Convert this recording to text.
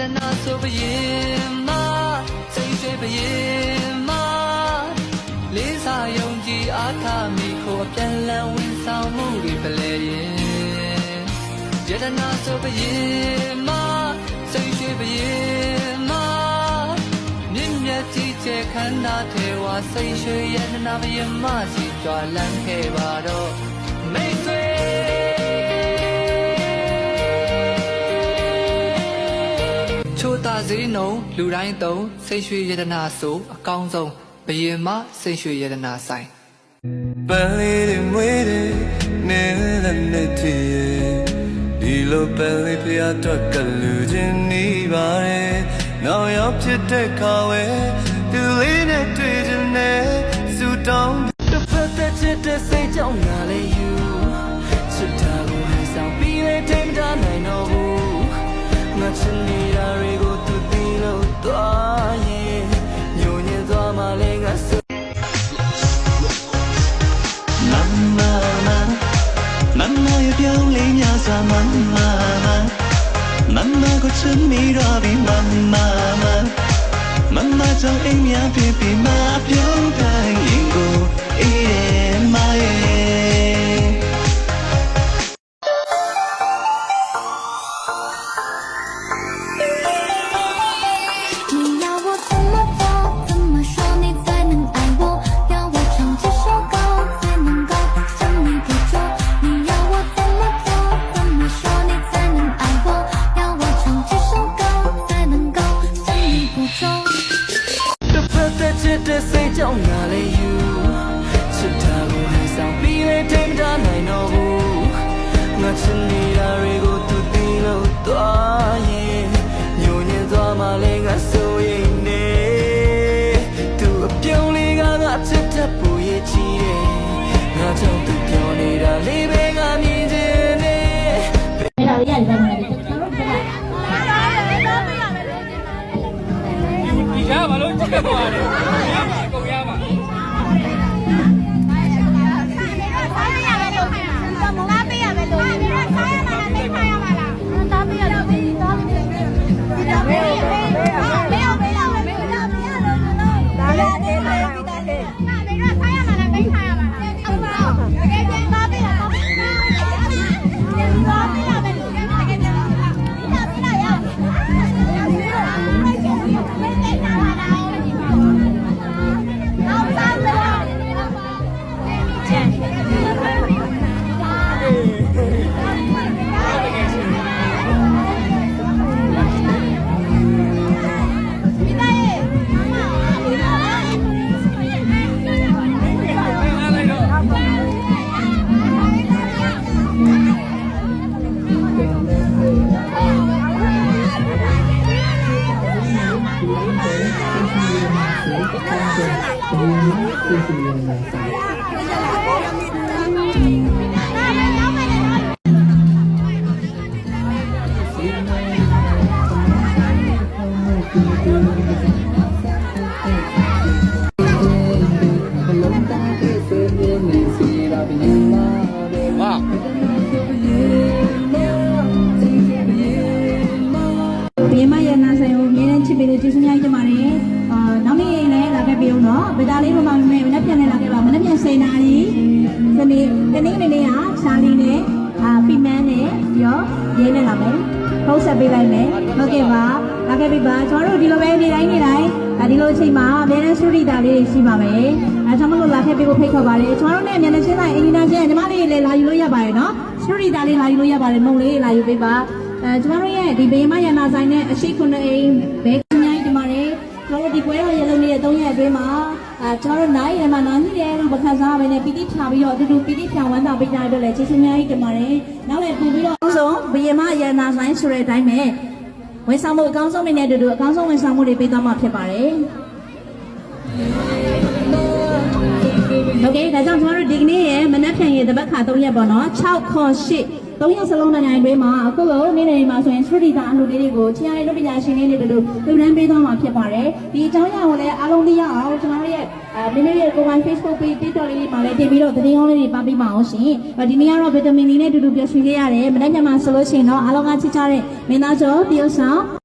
တနာဆိုပရင်မစိတ်ရွှေပရင်မလေးစားယုံကြည်အားထားမိခိုအပြန်လန်းဝင်ဆောင်မှုတွေပလဲရင်ယတနာဆိုပရင်မစိတ်ရွှေပရင်မမြင့်မြတ်ကြီးကျယ်ခန္ဓာထေဝါစိတ်ရွှေယတနာပရင်မစီကြွာလန်းခဲ့ပါတော့မိတ် ချိုတာစည်းနှုံလူတိုင်းသုံးစိတ်ရွှေရတနာဆိုအကောင်းဆုံးဘယင်မစိတ်ရွှေရတနာဆိုင်ပန်းလေးတွေမွေးတယ်နေလည်းနေတည်းဒီလိုပန်းလေးဖျားတော့ကလူချင်းနေပါတယ်နောက်ရောက်ဖြစ်တဲ့ခါဝဲဒီလေးနဲ့တွေ့ချင်တဲ့စူတောင်းတစ်ဖက်သက်ချစ်တဲ့စိတ်ကြောင့်ငါလေးယူ လဲများစွာမမမမကိုချစ်မိတော့ပြီမမမမမကြောင့်အိမ်များဖြစ်ပြီးမပြုံးတိုင်းရင် နိုင်တော့ဘူးငါချစ်နေတာတွေကိုသူသိလို့သွားရင်ညိုညင်သွားမှလည်းငါဆိုရင်နေသူအပြုံးလေးကငါချစ်တတ်ဖို့ရည်ကြီးတယ်ငါကြောင့်သူပြောနေတာလေးပဲငါမြင်ချင်နေအဲ့ဒါလေးရတယ်ကျွန်တော်တို့ကျွန်တော်တို့ကဒီကားဘာလို့ချက်သွားလဲ ဘီ ပြီးတော့နော်ဗဒါလေးတို့မှမမဲမနေ့ပြန်လည်းလာခဲ့ပါမနေ့ပြန်စိန်နာကြီးဒီနေ့တနေ့နေ့နေ့ကချာလီနဲ့အာပီမန်နဲ့ပြီးတော့ရင်းနဲ့လာမယ်ဖုန်းဆက်ပေးလိုက်မယ်ဟုတ်ကဲ့ပါလာခဲ့ပြီပါကျွန်တော်တို့ဒီလိုပဲနေတိုင်းနေတိုင်းဒါဒီလိုအချိန်မှာအများနဲ့စူရီတာလေးတွေရှိပါမယ်အဲကျွန်တော်တို့လာခဲ့ပြီးကိုဖိတ်ခေါ်ပါတယ်ကျွန်တော်တို့နဲ့အများနဲ့ရှင်းတိုင်းအင်ဂျင်နာချင်းညီမလေးတွေလည်းလာယူလို့ရပါတယ်နော်စူရီတာလေးလာယူလို့ရပါတယ်မုံလေးလာယူပေးပါအဲကျွန်တော်တို့ရဲ့ဒီဘေးမရနာဆိုင်နဲ့အရှိခုနှစ်အိမ်ဘဲခင်များကြီးဒီမှာလေကျွန်တော်တို့ဒီပွဲတော်ရေလုံးလေးရဲ့၃ရက်အတွင်းမှာ အဲကျွန်တော်တို့နိုင်ရမှာနားကြီးတယ်လို့ပခန်းစားပဲနဲ့ပီတိဖြာပြီးတော့အတူတူပီတိဖြာဝမ်းသာပေးကြရတဲ့လည်းကျေးဇူးများကြီးတင်ပါတယ်နောက်လည်းပြန်ပြီးတော့အဆုံးဘေးမရနာဆိုင်ဆိုတဲ့အတိုင်းပဲဝန်ဆောင်မှုအကောင်းဆုံးတွေနဲ့အတူတူအကောင်းဆုံးဝန်ဆောင်မှုတွေပေးသွားမှာဖြစ်ပါတယ်โอเคဒါကြောင့်ကျွန်တော်တို့ဒီကနေ့ရဲ့မနက်ဖြန်ရဲ့တပတ်ခါ3ရက်ပေါ့နော်6ခွန်8 3ရက်စလုံးနိုင်နိုင်တွင်းမှာအခုလိုနေ့နေ့မှာဆိုရင်သတိတာအမှုလေးတွေကိုချီရတဲ့လူပညာရှင်လေးတွေတို့ပြုလုပ်ပေးသွားမှာဖြစ်ပါတယ်ဒီအကြောင်းအရာကိုလည်းအားလုံးသိရအောင်ကျွန်တော်တို့ရဲ့အဲမိမိရဲ့ကိုယ်ပိုင် Facebook page TikTok လေးတွေမှာလည်းတင်ပြီးတော့သတင်းကောင်းလေးတွေပါပေးပါအောင်ရှင်ဒီနေ့ကတော့ဗီတာမင် D နဲ့အတူတူပြောဆွေးခဲ့ရတယ်မနေ့ညမှာဆိုလို့ရှိရင်တော့အားလုံးကချစ်ကြတဲ့မင်းသားကျော်တရုတ်ဆောင်